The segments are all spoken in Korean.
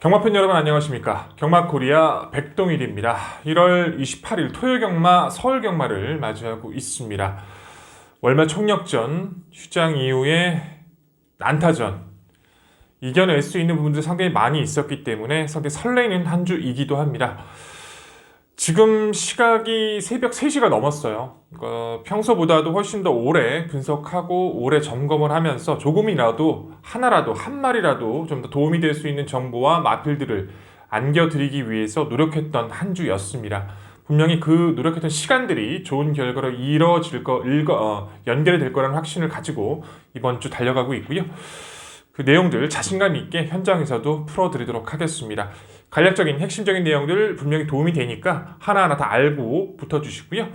경마팬 여러분 안녕하십니까? 경마코리아 백동일입니다. 1월 28일 토요 경마 서울 경마를 맞이하고 있습니다. 월말 총력전 휴장 이후에 난타전. 이겨낼 수 있는 부분들이 상당히 많이 있었기 때문에 상당히 설레이는 한 주이기도 합니다 지금 시각이 새벽 3시가 넘었어요. 어, 평소보다도 훨씬 더 오래 분석하고 오래 점검을 하면서 조금이라도 하나라도 한 마리라도 좀 더 도움이 될 수 있는 정보와 마필들을 안겨드리기 위해서 노력했던 한 주였습니다. 분명히 그 노력했던 시간들이 좋은 결과로 이뤄질 거, 일거, 어, 연결이 될 거라는 확신을 가지고 이번 주 달려가고 있고요. 그 내용들 자신감 있게 현장에서도 풀어드리도록 하겠습니다. 간략적인 핵심적인 내용들 분명히 도움이 되니까 하나하나 다 알고 붙어주시고요.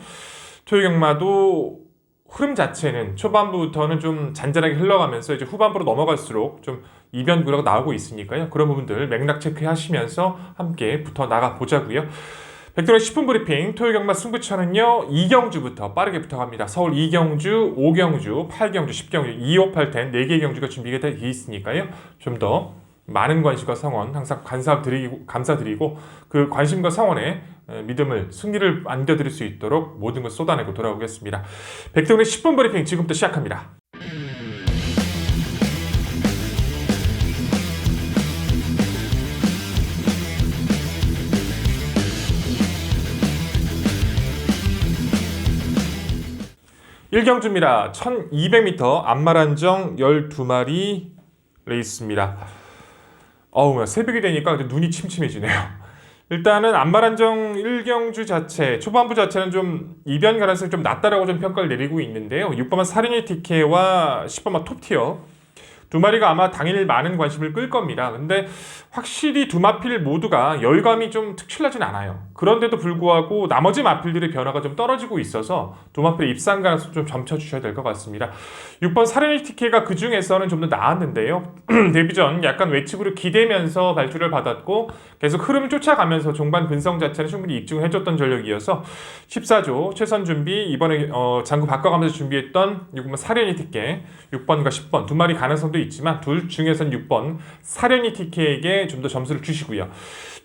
토요경마도 흐름 자체는 초반부터는 좀 잔잔하게 흘러가면서 이제 후반부로 넘어갈수록 좀 이변 구조가 나오고 있으니까요. 그런 부분들 맥락 체크하시면서 함께 붙어 나가 보자고요. 백돌의 10분 브리핑 토요 경마 승부처는요 2경주부터 빠르게 붙어갑니다. 서울 2경주, 5경주, 8경주, 10경주, 2, 5, 8, 10 4개의 경주가 준비가 되어 있으니까요. 좀 더 많은 관심과 성원 항상 감사드리고 감사드리고 그 관심과 성원에 에, 믿음을 승리를 안겨드릴 수 있도록 모든 걸 쏟아내고 돌아오겠습니다. 백돌의 10분 브리핑 지금부터 시작합니다. 일경주입니다 1200m 안마란정 12마리 레이스입니다. 어우, 새벽이 되니까 눈이 침침해지네요. 일단은 안마란정 1경주 자체, 초반부 자체는 좀 이변 가능성이 좀 낮다라고 좀 평가를 내리고 있는데요. 6번만 사륜이 티케와 10번만 톱티어 두 마리가 아마 당일 많은 관심을 끌 겁니다. 근데 확실히 두 마필 모두가 열감이 좀 특출나진 않아요. 그런데도 불구하고 나머지 마필들의 변화가 좀 떨어지고 있어서 두 마필 입상 가능성 좀 점쳐주셔야 될 것 같습니다. 6번 사르니 티케가 그 중에서는 좀 더 나았는데요. 데뷔 전 약간 외측으로 기대면서 발주를 받았고 계속 흐름을 쫓아가면서 종반 근성 자체는 충분히 입증해줬던 전력이어서 14조 최선 준비 이번에 어, 장구 바꿔가면서 준비했던 6번 사르니 티케 6번과 10번 두 마리 가능성도 있지만 둘 중에선 6번 사르니 티케에게 좀 더 점수를 주시고요.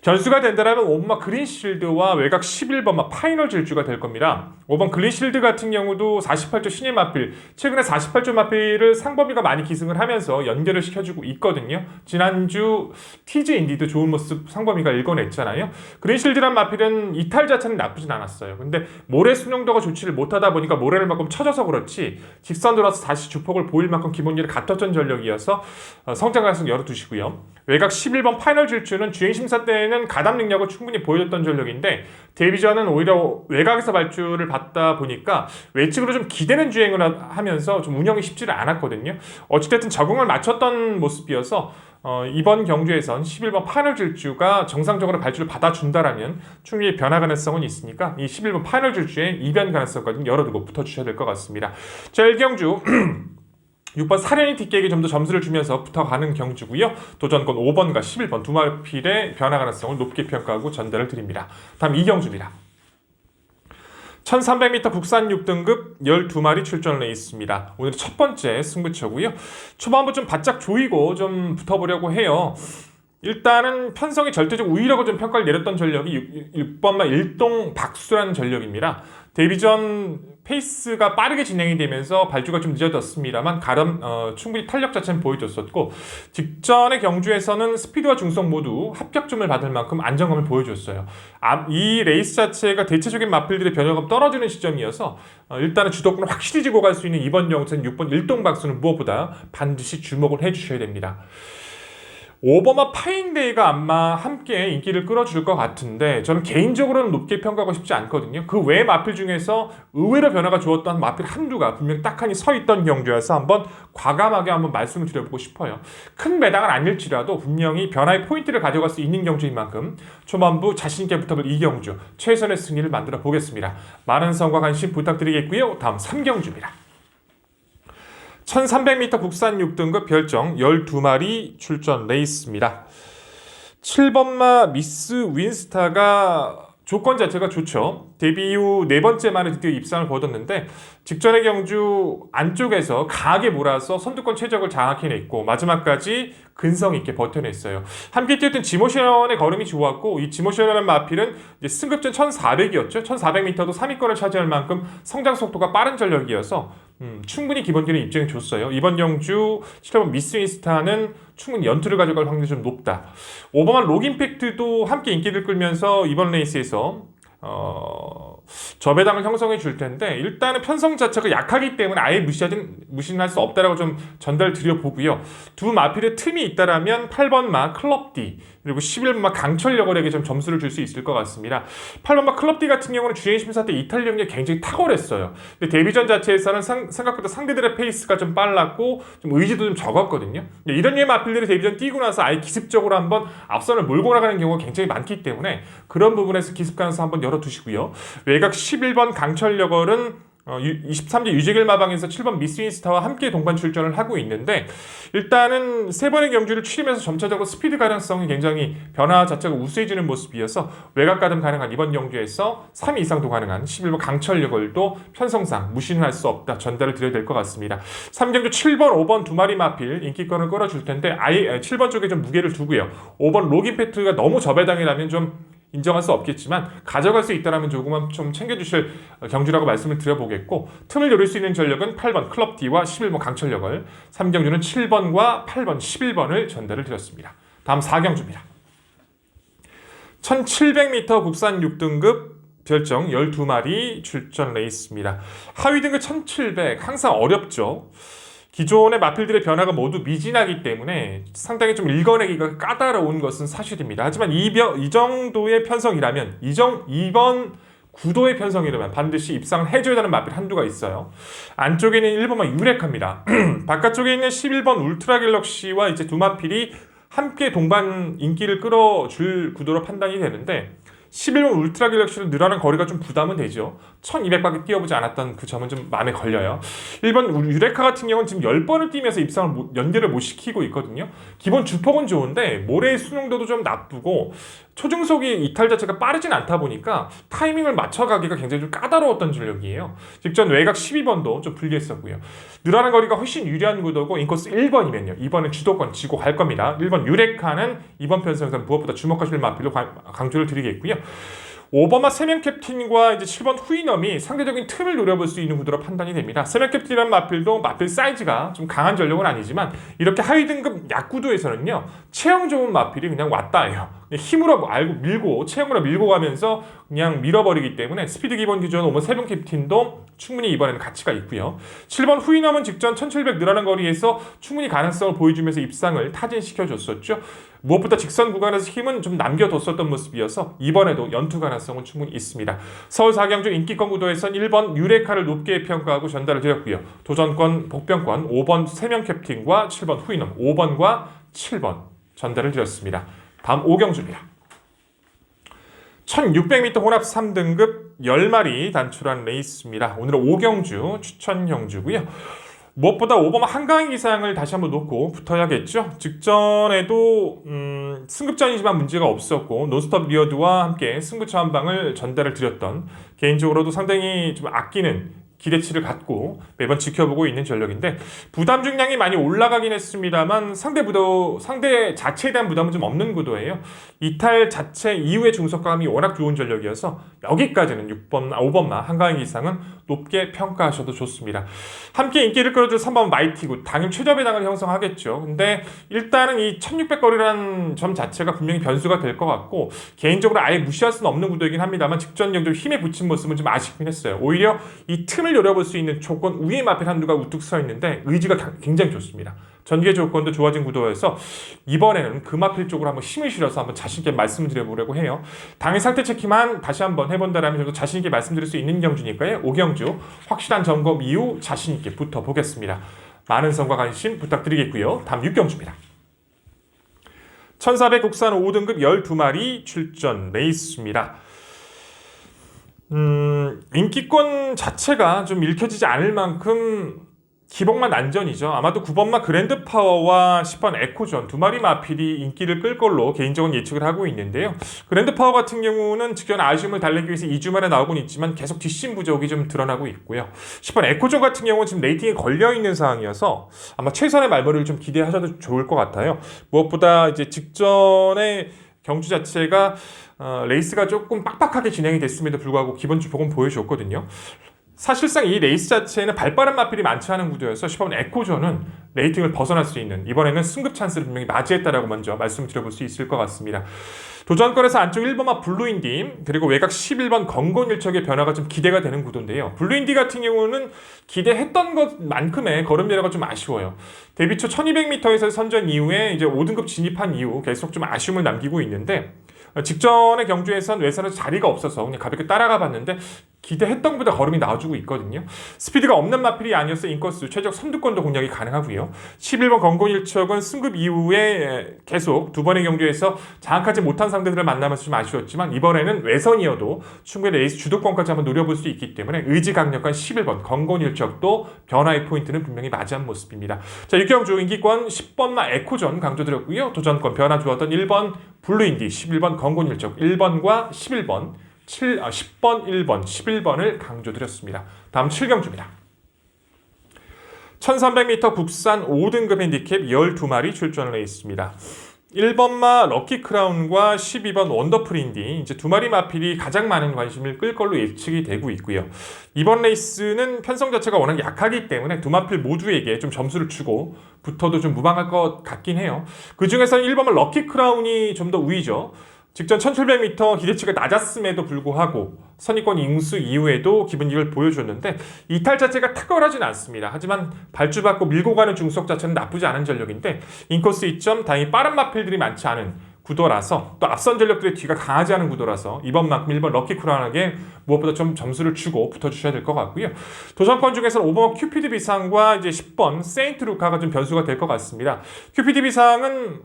변수가 된다면 5번 그린실드와 외곽 11번마 파이널 질주가 될 겁니다. 5번 그린실드 같은 경우도 48조 신인 마필, 최근에 48조 마필을 상범위가 많이 기승을 하면서 연결을 시켜주고 있거든요. 지난주 티즈 인디도 좋은 모습 상범위가 읽어냈잖아요. 그린실드란 마필은 이탈 자체는 나쁘진 않았어요. 근데 모래 순용도가 좋지를 못하다 보니까 모래를 만큼 쳐져서 그렇지 직선 돌아서 다시 주폭을 보일 만큼 기본기를 갖췄던 전력이어서 어, 성장 가능성 열어두시고요. 외곽 11번 파이널 질주는 주행 심사 때는 가담 능력을 충분히 보여줬던 전력인데 데뷔전은 오히려 외곽에서 발주를 받다 보니까 외측으로 좀 기대는 주행을 하- 하면서 좀 운영이 쉽지를 않았거든요. 어찌됐든 적응을 마쳤던 모습이어서 어, 이번 경주에선 11번 파이널 질주가 정상적으로 발주를 받아준다라면 충분히 변화 가능성은 있으니까 이 11번 파이널 질주의 이변 가능성까지 열어두고 붙어주셔야 될 것 같습니다. 자, 1경주 6번 사련이 뒷계에게 좀더 점수를 주면서 붙어가는 경주고요. 도전권 5번과 11번 두 마필의 변화 가능성을 높게 평가하고 전달을 드립니다. 다음 2경주입니다. 1300m 국산 6등급 12마리 출전을 해 있습니다. 오늘 첫 번째 승부처고요. 초반부 좀 바짝 조이고 좀 붙어보려고 해요. 일단은 편성이 절대적 우위라고 좀 평가를 내렸던 전력이 6, 번만 일동 박수라는 전력입니다. 데뷔 전 페이스가 빠르게 진행이 되면서 발주가 좀 늦어졌습니다만 가름 어, 충분히 탄력 자체는 보여줬었고 직전의 경주에서는 스피드와 중속 모두 합격점을 받을 만큼 안정감을 보여줬어요. 아, 이 레이스 자체가 대체적인 마필들의 변화가 떨어지는 시점이어서 어, 일단은 주도권을 확실히 지고 갈 수 있는 이번 경우는 6번 일동 박수는 무엇보다 반드시 주목을 해주셔야 됩니다. 오버마 파인데이가 아마 함께 인기를 끌어줄 것 같은데 저는 개인적으로는 높게 평가하고 싶지 않거든요. 그 외 마필 중에서 의외로 변화가 주었던 마필 한두가 분명 딱하니 서 있던 경주여서 한번 과감하게 한번 말씀을 드려보고 싶어요. 큰 매당은 아닐지라도 분명히 변화의 포인트를 가져갈 수 있는 경주인 만큼 초반부 자신있게 붙어볼 이 경주 최선의 승리를 만들어 보겠습니다. 많은 성과 관심 부탁드리겠고요. 다음 3경주입니다. 1300m 국산 6등급 별정 12마리 출전 레이스입니다. 7번마 미스 윈스타가 조건 자체가 좋죠. 데뷔 이후 네 번째 만에 드디어 입상을 거뒀는데 직전의 경주 안쪽에서 강하게 몰아서 선두권 최적을 장악해냈고 마지막까지 근성 있게 버텨냈어요. 함께 뛰었던 지모션의 걸음이 좋았고 이 지모션이라는 마필은 승급전 1,400이었죠. 1,400m도 3위권을 차지할 만큼 성장 속도가 빠른 전력이어서 음, 충분히 기본기는 입증이 줬어요. 이번 경주 7번 미스 윈스타는 충분히 연투를 가져갈 확률이 좀 높다. 오버만 로긴팩트도 함께 인기를 끌면서 이번 레이스에서 어, 저배당을 형성해 줄 텐데 일단은 편성 자체가 약하기 때문에 아예 무시하진 무시할 수 없다라고 좀 전달 드려 보고요. 두 마필의 틈이 있다라면 8번 마 클럽 D 그리고 11번 마 강철 여걸에게 좀 점수를 줄 수 있을 것 같습니다. 8번 마 클럽 D 같은 경우는 주행 심사 때 이탈 능력이 굉장히 탁월했어요. 근데 데뷔전 자체에서는 상- 생각보다 상대들의 페이스가 좀 빨랐고 좀 의지도 좀 적었거든요. 이런 류의 마필들이 데뷔전 뛰고 나서 아예 기습적으로 한번 앞선을 몰고 나가는 경우가 굉장히 많기 때문에 그런 부분에서 기습 가능성 한번 열어두시고요. 외곽 11번 강철 여걸은 어, 23제 유재길 마방에서 7번 미스윈스타와 함께 동반 출전을 하고 있는데 일단은 세 번의 경주를 치르면서 점차적으로 스피드 가능성이 굉장히 변화 자체가 우수해지는 모습이어서 외곽 가담 가능한 이번 경주에서 3위 이상도 가능한 11번 강철 여걸도 편성상 무시는 할 수 없다 전달을 드려야 될 것 같습니다. 3경주 7번, 5번 두 마리 마필 인기권을 끌어줄 텐데 아예 7번 쪽에 좀 무게를 두고요. 5번 로긴 패트가 너무 저배당이라면 좀 인정할 수 없겠지만 가져갈 수 있다라면 조금만 좀 챙겨주실 경주라고 말씀을 드려보겠고 틈을 노릴 수 있는 전력은 8번 클럽 D와 11번 강철력을 3경주는 7번과 8번 11번을 전달을 드렸습니다. 다음 4경주입니다. 1700m 국산 6등급 별정 12마리 출전 레이스입니다. 하위 등급 1700 항상 어렵죠. 기존의 마필들의 변화가 모두 미진하기 때문에 상당히 좀 읽어내기가 까다로운 것은 사실입니다. 하지만 이, 벼, 이 정도의 편성이라면 이 정 이번 구도의 편성이라면 반드시 입상을 해줘야 되는 마필 한두가 있어요. 안쪽에 있는 1번만 유렉합니다. 바깥쪽에 있는 11번 울트라 갤럭시와 이제 두 마필이 함께 동반 인기를 끌어줄 구도로 판단이 되는데 11번 울트라 갤럭시를 늘어난 거리가 좀 부담은 되죠. 1200밖에 뛰어보지 않았던 그 점은 좀 마음에 걸려요. 1번 유레카 같은 경우는 지금 10번을 뛰면서 입상을 못- 연계를 못 시키고 있거든요. 기본 주폭은 좋은데 모래의 수능도도 좀 나쁘고 초중속이 이탈 자체가 빠르진 않다 보니까 타이밍을 맞춰가기가 굉장히 좀 까다로웠던 전력이에요. 직전 외곽 12번도 좀 불리했었고요. 늘어난 거리가 훨씬 유리한 구도고 인코스 1번이면요. 2번은 주도권 지고 갈 겁니다. 1번 유레카는 이번 편성에서 무엇보다 주목하실 마필로 가- 강조를 드리겠고요. 5번마 세명 캡틴과 이제 7번 후이넘이 상대적인 틈을 노려볼 수 있는 구도로 판단이 됩니다. 세명 캡틴이라는 마필도 마필 사이즈가 좀 강한 전력은 아니지만 이렇게 하위 등급 약구도에서는요 체형 좋은 마필이 그냥 왔다예요. 힘으로 알고 밀고 체형으로 밀고 가면서 그냥 밀어버리기 때문에 스피드 기본 기준 5번 세명 캡틴도 충분히 이번에는 가치가 있고요. 7번 후이넘은 직전 1700 늘어난 거리에서 충분히 가능성을 보여주면서 입상을 타진시켜줬었죠. 무엇보다 직선 구간에서 힘은 좀 남겨뒀었던 모습이어서 이번에도 연투 가능성은 충분히 있습니다. 서울 4경주 인기권 구도에선 1번 유레카를 높게 평가하고 전달을 드렸고요. 도전권, 복병권 5번 세명 캡틴과 7번 후이넘 5번과 7번 전달을 드렸습니다. 다음 5경주입니다. 1600m 혼합 3등급 10마리 단출한 레이스입니다. 오늘은 5경주 추천 경주고요. 무엇보다 5번 한강의 기상을 다시 한번 놓고 붙어야겠죠. 직전에도 음, 승급전이지만 문제가 없었고 논스톱 리어드와 함께 승부처 한 방을 전달을 드렸던 개인적으로도 상당히 좀 아끼는 기대치를 갖고 매번 지켜보고 있는 전력인데 부담 중량이 많이 올라가긴 했습니다만 상대 부도 상대 자체에 대한 부담은 좀 없는 구도예요. 이탈 자체 이후의 중속감이 워낙 좋은 전력이어서 여기까지는 6번, 아, 5번마 한가위 이상은 높게 평가하셔도 좋습니다. 함께 인기를 끌어줄 3번 마이티굿 당연 최저 배당을 형성하겠죠. 근데 일단은 이 1600거리라는 점 자체가 분명히 변수가 될 것 같고 개인적으로 아예 무시할 수는 없는 구도이긴 합니다만 직전 경주 힘에 붙인 모습은 좀 아쉽긴 했어요. 오히려 이 틈을 노려볼 수 있는 조건 위에 마필 한두가 우뚝 서 있는데 의지가 가- 굉장히 좋습니다. 전개 조건도 좋아진 구도여서 이번에는 그 마필 쪽으로 한번 힘을 실어서 한번 자신있게 말씀드려보려고 해요. 당일 상태 체크만 다시 한번 해본다라면 저도 자신있게 말씀드릴 수 있는 경주니까요. 5경주 확실한 점검 이후 자신있게 붙어보겠습니다. 많은 성과 관심 부탁드리겠고요. 다음 6경주입니다. 1400 국산 5등급 12마리 출전 레이스입니다. 음, 인기권 자체가 좀 읽혀지지 않을 만큼 기복만 난전이죠. 아마도 9번마 그랜드 파워와 10번 에코전 두 마리 마필이 인기를 끌 걸로 개인적인 예측을 하고 있는데요. 그랜드 파워 같은 경우는 직전 아쉬움을 달래기 위해서 2주 만에 나오곤 있지만 계속 뒷심 부족이 좀 드러나고 있고요. 10번 에코전 같은 경우는 지금 레이팅에 걸려 있는 상황이어서 아마 최선의 말벌이를 좀 기대하셔도 좋을 것 같아요. 무엇보다 이제 직전에 경주 자체가 어, 레이스가 조금 빡빡하게 진행이 됐음에도 불구하고 기본 주폭은 보여줬거든요. 사실상 이 레이스 자체는 발빠른 마필이 많지 않은 구도여서 10번 에코전은 레이팅을 벗어날 수 있는 이번에는 승급 찬스를 분명히 맞이했다라고 먼저 말씀드려볼 수 있을 것 같습니다. 도전권에서 안쪽 1번마 블루인디 그리고 외곽 11번 건곤일척의 변화가 좀 기대가 되는 구도인데요. 블루인디 같은 경우는 기대했던 것만큼의 걸음 내려가 좀 아쉬워요. 데뷔 초 1200m에서 선전 이후에 이제 5등급 진입한 이후 계속 좀 아쉬움을 남기고 있는데 직전의 경주에선 외선에서 자리가 없어서 그냥 가볍게 따라가 봤는데 기대했던 것보다 걸음이 나와주고 있거든요. 스피드가 없는 마필이 아니어서 인코스 최적 선두권도 공략이 가능하고요. 11번 건곤일척은 승급 이후에 계속 두 번의 경주에서 장악하지 못한 상대들을 만나면서 좀 아쉬웠지만 이번에는 외선이어도 충분히 레이스 주도권까지 한번 노려볼 수 있기 때문에 의지 강력한 11번 건곤일척도 변화의 포인트는 분명히 맞이한 모습입니다. 자, 육경주 인기권 10번마 에코전 강조드렸고요. 도전권 변화 주었던 1번 블루인디, 11번 건곤일척, 1번과 11번 7, 아, 10번, 1번, 11번을 강조드렸습니다. 다음 7경주입니다. 1300m 국산 5등급 핸디캡 12마리 출전을 했습니다. 1번마 럭키 크라운과 12번 원더풀 인디 이제 두 마리 마필이 가장 많은 관심을 끌 걸로 예측이 되고 있고요. 이번 레이스는 편성 자체가 워낙 약하기 때문에 두 마필 모두에게 좀 점수를 주고 붙어도 좀 무방할 것 같긴 해요. 그 중에서 1번마 럭키 크라운이 좀 더 우위죠. 직전 1700m 기대치가 낮았음에도 불구하고 선입권 ing수 이후에도 기분이익을 보여줬는데 이탈 자체가 탁월하진 않습니다. 하지만 발주받고 밀고 가는 중속 자체는 나쁘지 않은 전력인데 인코스 2점 다행히 빠른 마필들이 많지 않은 구도라서 또 앞선 전력들의 뒤가 강하지 않은 구도라서 이번만큼 1번 럭키 쿠란에게 무엇보다 좀 점수를 주고 붙어주셔야 될 것 같고요. 도전권 중에서는 5번 큐피드 비상과 이제 10번 세인트 루카가 좀 변수가 될 것 같습니다. 큐피드 비상은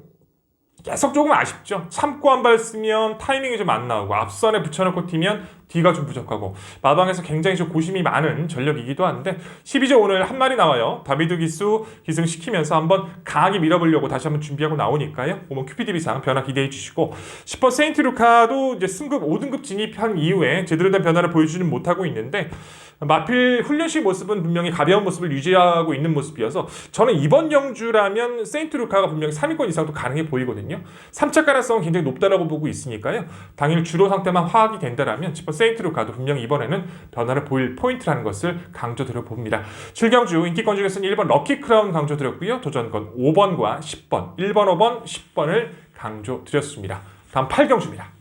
계속 조금 아쉽죠. 참고 한 발 쓰면 타이밍이 좀 안 나오고 앞선에 붙여놓고 튀면 뒤가 좀 부족하고 마방에서 굉장히 좀 고심이 많은 전력이기도 한데 12조 오늘 한 마리 나와요. 다비드 기수 기승시키면서 한번 강하게 밀어보려고 다시 한번 준비하고 나오니까요. 큐피드 비상 변화 기대해 주시고 10번 세인트 루카도 이제 승급 5등급 진입한 이후에 제대로 된 변화를 보여주지는 못하고 있는데 마필 훈련식 모습은 분명히 가벼운 모습을 유지하고 있는 모습이어서 저는 이번 영주라면 세인트 루카가 분명히 3위권 이상도 가능해 보이거든요. 3차 가능성은 굉장히 높다라고 보고 있으니까요. 당일 주로 상태만 화학이 된다라면 10번 세인트 루카도 분명히 이번에는 변화를 보일 포인트라는 것을 강조드려 봅니다. 7경주 인기권 중에서는 1번 럭키 크라운 강조드렸고요. 도전권 5번과 10번, 1번, 5번, 10번을 강조드렸습니다. 다음 8경주입니다.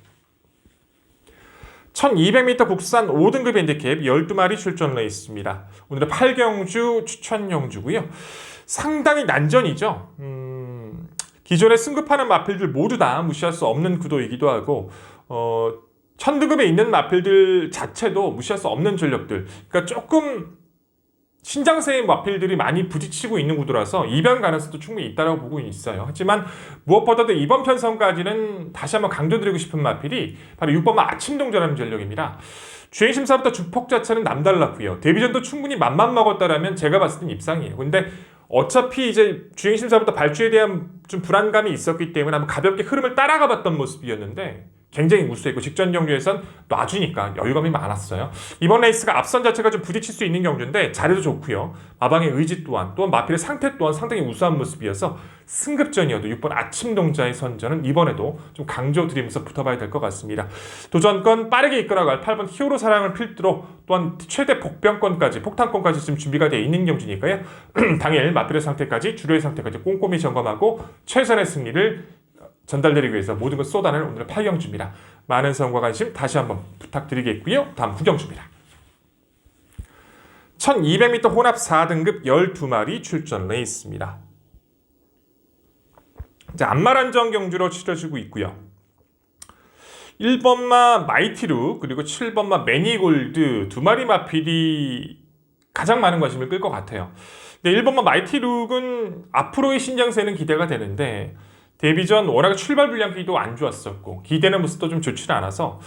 1200m 국산 5등급 핸디캡 12마리 출전을 했습니다. 오늘은 8경주 추천 영주고요. 상당히 난전이죠. 음, 기존에 승급하는 마필들 모두 다 무시할 수 없는 구도이기도 하고 어, 천등급에 있는 마필들 자체도 무시할 수 없는 전력들. 그러니까 조금 신장세의 마필들이 많이 부딪히고 있는 구도라서 이변 가능성도 충분히 있다고 보고 있어요. 하지만 무엇보다도 이번 편성까지는 다시 한번 강조드리고 싶은 마필이 바로 6번 아침동전하는 전력입니다. 주행 심사부터 주폭 자체는 남달랐고요. 데뷔전도 충분히 맘만 먹었다라면 제가 봤을 땐 입상이에요. 근데 어차피 이제 주행 심사부터 발주에 대한 좀 불안감이 있었기 때문에 한번 가볍게 흐름을 따라가 봤던 모습이었는데 굉장히 우수했고 직전 경주에선 놔주니까 여유감이 많았어요. 이번 레이스가 앞선 자체가 좀 부딪힐 수 있는 경주인데 자리도 좋고요. 마방의 의지 또한 또한 마필의 상태 또한 상당히 우수한 모습이어서 승급전이어도 6번 아침 동자의 선전은 이번에도 좀 강조드리면서 붙어봐야 될 것 같습니다. 도전권 빠르게 이끌어갈 8번 히어로 사랑을 필두로 또한 최대 복병권까지 폭탄권까지 지금 준비가 되어 있는 경주니까요. 당일 마필의 상태까지 주류의 상태까지 꼼꼼히 점검하고 최선의 승리를 전달드리기 위해서 모든 걸 쏟아낼 오늘의 8경주입니다. 많은 성과 관심 다시 한번 부탁드리겠고요. 다음 9경주입니다. 1200m 혼합 4등급 12마리 출전을 했습니다. 이제 안마란정 경주로 치러지고 있고요. 1번마 마이티루 그리고 7번마 매니골드 두 마리 마필이 가장 많은 관심을 끌 것 같아요. 근데 1번마 마이티룩은 앞으로의 신장세는 기대가 되는데 데뷔 전 워낙 출발 불량기도 안 좋았었고 기대는 모습도 좀 좋지 않아서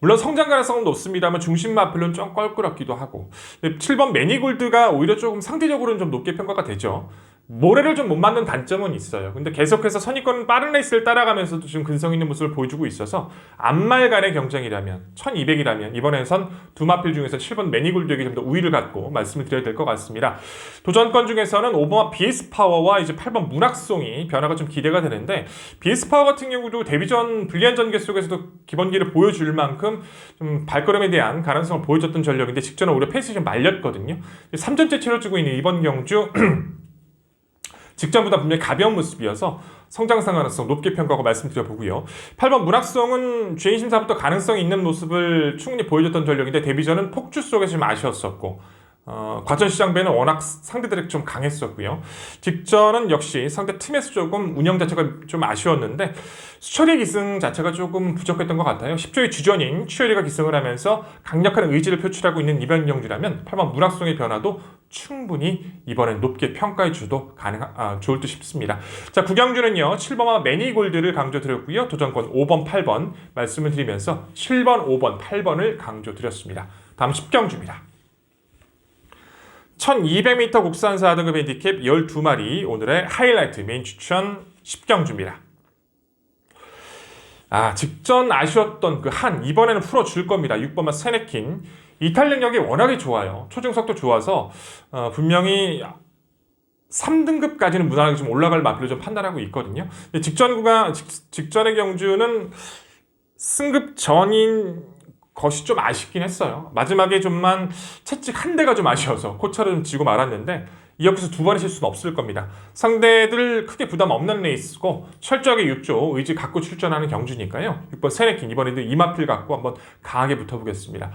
물론 성장 가능성은 높습니다만 중심 마필로는 좀 껄끄럽기도 하고 7번 매니골드가 오히려 조금 상대적으로는 좀 높게 평가가 되죠. 모래를 좀 못 맞는 단점은 있어요. 근데 계속해서 선입권 빠른 레이스를 따라가면서도 지금 근성 있는 모습을 보여주고 있어서 안말 간의 경쟁이라면 1200이라면 이번에선 두 마필 중에서 7번 매니골드에게 좀 더 우위를 갖고 말씀을 드려야 될 것 같습니다. 도전권 중에서는 5번 BS 파워와 이제 8번 문학송이 변화가 좀 기대가 되는데 BS 파워 같은 경우도 데뷔전 불리한 전개 속에서도 기본기를 보여줄 만큼 좀 발걸음에 대한 가능성을 보여줬던 전력인데 직전에 오히려 페이스 좀 말렸거든요. 3전째 치러주고 있는 이번 경주 직전보다 분명히 가벼운 모습이어서 성장상 가능성 높게 평가하고 말씀드려보고요. 8번 문학성은 주행 심사부터 가능성이 있는 모습을 충분히 보여줬던 전력인데 데뷔전은 폭주 속에서 좀 아쉬웠었고 어, 과천 시장배는 워낙 상대들이 좀 강했었고요. 직전은 역시 상대 팀에서 조금 운영 자체가 좀 아쉬웠는데 수철이 기승 자체가 조금 부족했던 것 같아요. 10조의 주전인 추열이가 기승을 하면서 강력한 의지를 표출하고 있는 이번 경기라면 8번 문학성의 변화도 충분히 이번엔 높게 평가해 주도 가능 아, 좋을 듯 싶습니다. 자 구경주는요 7번와 매니골드를 강조드렸고요 도전권 5번 8번 말씀을 드리면서 7번 5번 8번을 강조드렸습니다. 다음 10경주입니다. 1200m 국산 4등급 핸디캡 12마리 오늘의 하이라이트 메인 추천 10경 주입니다. 아, 직전 아쉬웠던 그 한 이번에는 풀어줄 겁니다. 6번만 세네킨 이탈 능력이 워낙에 좋아요. 초중속도 좋아서 어, 분명히 3등급까지는 무난하게 좀 올라갈 마필로 좀 판단하고 있거든요. 직전 구간 직, 직전의 경주는 승급 전인 것이 좀 아쉽긴 했어요. 마지막에 좀만 채찍 한 대가 좀 아쉬워서 코차를 좀 지고 말았는데 이 역에서 두 번의 실수는 없을 겁니다. 상대들 크게 부담 없는 레이스고 철저하게 6조 의지 갖고 출전하는 경주니까요. 6번 세네킨 이번에도 이마필 갖고 한번 강하게 붙어보겠습니다.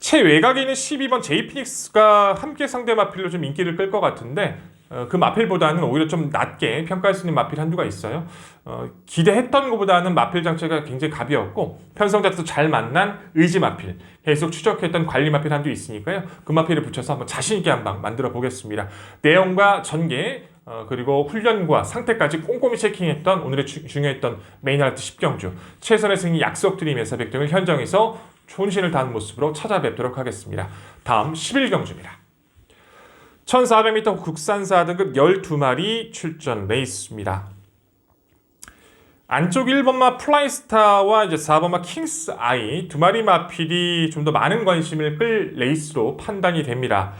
최외곽에 있는 12번 제이피닉스가 함께 상대 마필로 좀 인기를 끌 것 같은데 어, 그 마필보다는 오히려 좀 낮게 평가할 수 있는 마필 한두가 있어요. 어, 기대했던 것보다는 마필 장치가 굉장히 가벼웠고 편성 자체도 잘 만난 의지 마필 계속 추적했던 관리 마필 한두 있으니까요. 그 마필을 붙여서 한번 자신 있게 한방 만들어 보겠습니다. 내용과 전개 어, 그리고 훈련과 상태까지 꼼꼼히 체킹했던 오늘의 주, 중요했던 메인아트 10경주 최선의 승리 약속드리면서 백등을 현장에서 존신을 다한 모습으로 찾아뵙도록 하겠습니다. 다음 11경주입니다. 1400m 국산 4등급 12마리 출전 레이스입니다. 안쪽 1번마 플라이스타와 이제 4번마 킹스 아이 두 마리 마필이 좀 더 많은 관심을 끌 레이스로 판단이 됩니다.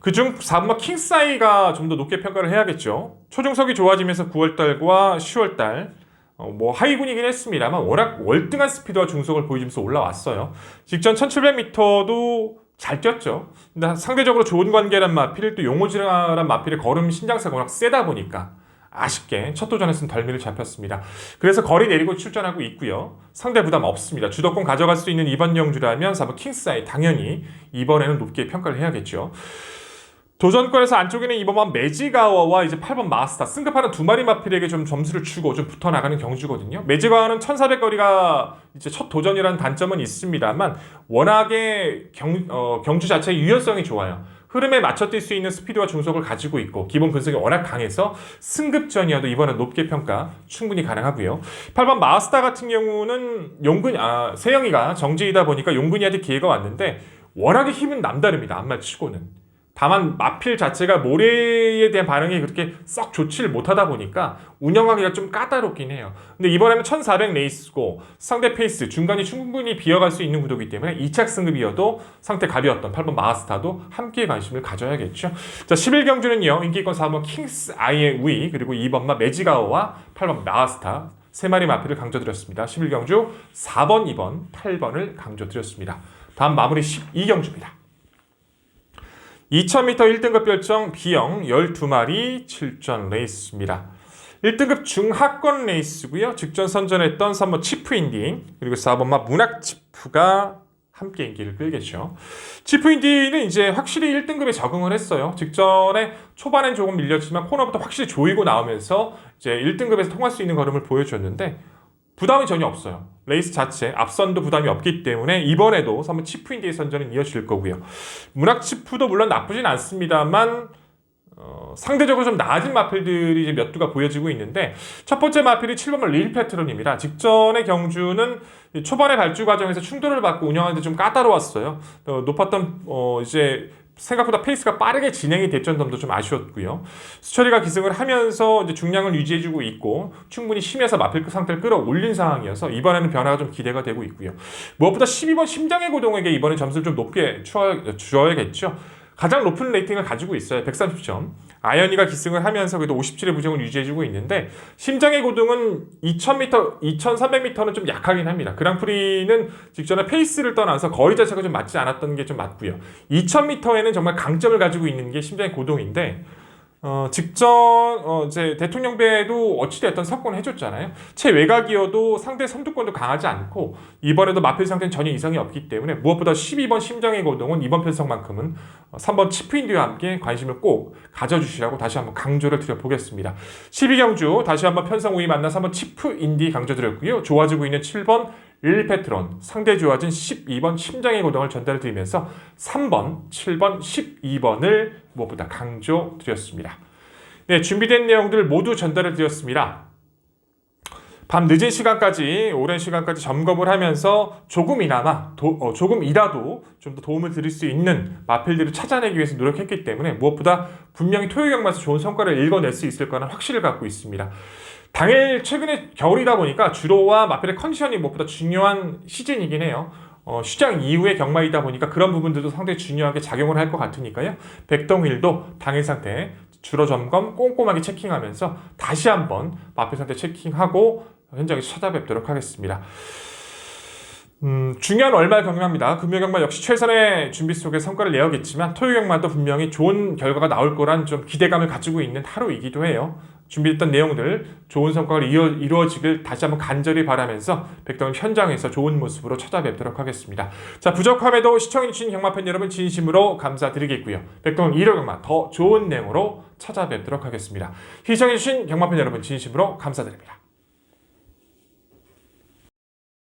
그중 4번마 킹스 아이가 좀 더 높게 평가를 해야겠죠. 초중석이 좋아지면서 9월달과 10월달 어, 뭐 하위군이긴 했습니다만 워낙 월등한 스피드와 중속을 보여주면서 올라왔어요. 직전 1700m도 잘 뛰었죠. 근데 상대적으로 좋은 관계란 마필 또 용호지란 마필의 걸음 신장세가 워낙 세다 보니까 아쉽게 첫 도전에서는 덜미를 잡혔습니다. 그래서 거리 내리고 출전하고 있고요. 상대 부담 없습니다. 주도권 가져갈 수 있는 이번 영주라면 4번 킹사이 당연히 이번에는 높게 평가를 해야겠죠. 도전권에서 안쪽에는 이번만 매지가와와 이제 8번 마스터 승급하는 두 마리 마필에게 좀 점수를 주고 좀 붙어 나가는 경주거든요. 매지가와는 1400 거리가 이제 첫 도전이라는 단점은 있습니다만 워낙에 경, 어, 경주 자체의 유연성이 좋아요. 흐름에 맞춰 뛸 수 있는 스피드와 중속을 가지고 있고 기본 근성이 워낙 강해서 승급전이어도 이번에 높게 평가 충분히 가능하고요. 8번 마스터 같은 경우는 용근 아 세영이가 정지이다 보니까 용근이한테 기회가 왔는데 워낙에 힘은 남다릅니다. 안말 치고는. 다만 마필 자체가 모래에 대한 반응이 그렇게 썩 좋지를 못하다 보니까 운영하기가 좀 까다롭긴 해요. 근데 이번에는 1400 레이스고 상대 페이스 중간이 충분히 비어갈 수 있는 구도이기 때문에 2착 승급이어도 상태 가벼웠던 8번 마스타도 함께 관심을 가져야겠죠. 자, 11경주는요. 인기권 4번 킹스 아이의 우위 그리고 2번마 매지가오와 8번 마스타 세 마리 마필을 강조드렸습니다. 11경주 4번, 2번, 8번을 강조드렸습니다. 다음 마무리 12경주입니다. 2000m 1등급 별정 B형 12마리 7전 레이스입니다. 1등급 중하권 레이스고요. 직전 선전했던 3번 치프인디 그리고 4번 마 문학치프가 함께 인기를 끌겠죠. 치프인디는 이제 확실히 1등급에 적응을 했어요. 직전에 초반엔 조금 밀렸지만 코너부터 확실히 조이고 나오면서 이제 1등급에서 통할 수 있는 걸음을 보여줬는데 부담이 전혀 없어요. 레이스 자체 앞선도 부담이 없기 때문에 이번에도 한번 치프인디의 선전은 이어질 거고요. 문학 치프도 물론 나쁘진 않습니다만 어, 상대적으로 좀 나아진 마필들이 이제 몇 두가 보여지고 있는데 첫 번째 마필이 7번은 릴 패트론입니다. 직전의 경주는 이 초반의 발주 과정에서 충돌을 받고 운영하는데 좀 까다로웠어요. 어, 높았던 어, 이제 생각보다 페이스가 빠르게 진행이 됐던 점도 좀 아쉬웠고요. 수철이가 기승을 하면서 이제 중량을 유지해주고 있고 충분히 심해서 마필 상태를 끌어올린 상황이어서 이번에는 변화가 좀 기대가 되고 있고요. 무엇보다 12번 심장의 고동에게 이번에 점수를 좀 높게 주어- 주어야겠죠. 가장 높은 레이팅을 가지고 있어요. 130점. 아연이가 기승을 하면서 그래도 57의 부정을 유지해주고 있는데 심장의 고등은 2000m, 2300m는 좀 약하긴 합니다. 그랑프리는 직전에 페이스를 떠나서 거리 자체가 좀 맞지 않았던 게 좀 맞고요. 2000m에는 정말 강점을 가지고 있는 게 심장의 고동인데 어, 직전 어, 이제 대통령배도 어찌됐든 석권을 해줬잖아요. 최외곽이어도 상대 선두권도 강하지 않고 이번에도 마필 상태는 전혀 이상이 없기 때문에 무엇보다 12번 심장의 고동은 이번 편성만큼은 어, 3번 치프인드와 함께 관심을 꼭 가져주시라고 다시 한번 강조를 드려보겠습니다. 12경주 다시 한번 편성 우위 만나 3번 치프인디 강조드렸고요. 좋아지고 있는 7번 릴페트론 상대 좋아진 12번 심장의 고동을 전달해 드리면서 3번, 7번, 12번을 무엇보다 강조 드렸습니다. 네, 준비된 내용들 모두 전달해 드렸습니다. 밤 늦은 시간까지 오랜 시간까지 점검을 하면서 조금이나마 도, 어, 조금이라도 좀 더 도움을 드릴 수 있는 마필들을 찾아내기 위해서 노력했기 때문에 무엇보다 분명히 토요 경마에서 좋은 성과를 읽어낼 수 있을 거라는 확신을 갖고 있습니다. 당일 최근에 겨울이다 보니까 주로와 마필의 컨디션이 무엇보다 중요한 시즌이긴 해요. 어, 휴장 이후의 경마이다 보니까 그런 부분들도 상당히 중요하게 작용을 할 것 같으니까요. 백동일도 당일 상태 주로 점검 꼼꼼하게 체킹하면서 다시 한번 마필 상태 체킹하고 현장에서 찾아뵙도록 하겠습니다. 음, 중요한 월말 경마입니다. 금요 경마 역시 최선의 준비 속에 성과를 내야겠지만 토요 경마도 분명히 좋은 결과가 나올 거란 좀 기대감을 가지고 있는 하루이기도 해요. 준비했던 내용들 좋은 성과가 이어, 이루어지길 다시 한번 간절히 바라면서 백동 현장에서 좋은 모습으로 찾아뵙도록 하겠습니다. 자 부족함에도 시청해주신 경마팬 여러분 진심으로 감사드리겠고요. 백동 1호 경마 더 좋은 내용으로 찾아뵙도록 하겠습니다. 시청해주신 경마팬 여러분 진심으로 감사드립니다.